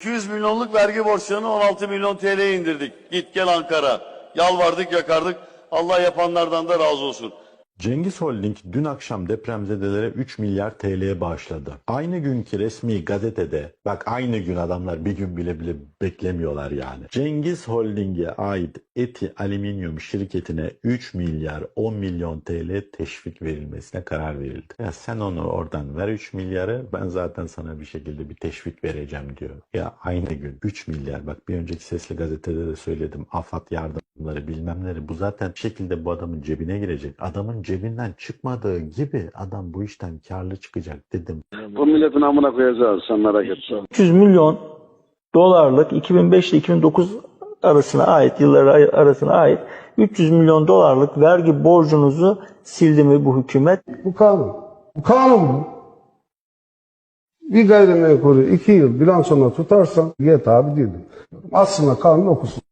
200 milyonluk vergi borçlarını 16 milyon TL'ye indirdik. Git gel Ankara. Yalvardık yakardık. Allah yapanlardan da razı olsun. Cengiz Holding dün akşam depremzedelere 3 milyar TL'ye bağışladı. Aynı günkü resmi gazetede, bak aynı gün adamlar bir gün bile bile beklemiyorlar yani. Cengiz Holding'e ait Eti Alüminyum şirketine 3 milyar 10 milyon TL teşvik verilmesine karar verildi. Ya sen onu oradan ver 3 milyarı ben zaten sana bir şekilde bir teşvik vereceğim diyor. Ya aynı gün 3 milyar bak bir önceki sesli gazetede de söyledim. AFAD yardımları bilmemleri bu zaten bir şekilde bu adamın cebine girecek. Adamın cebinden çıkmadığı gibi adam bu işten karlı çıkacak dedim. Bu milletin amına koyacağız sen merak etme. 300 milyon dolarlık 2005 ile 2009 arasına ait yılları arasına ait 300 milyon dolarlık vergi borcunuzu sildi mi bu hükümet? Bu kanun. Bu kanun bu. Bir gayrimenkulü iki yıl bilansona tutarsan yet abi değilim. Aslında kanun okusun.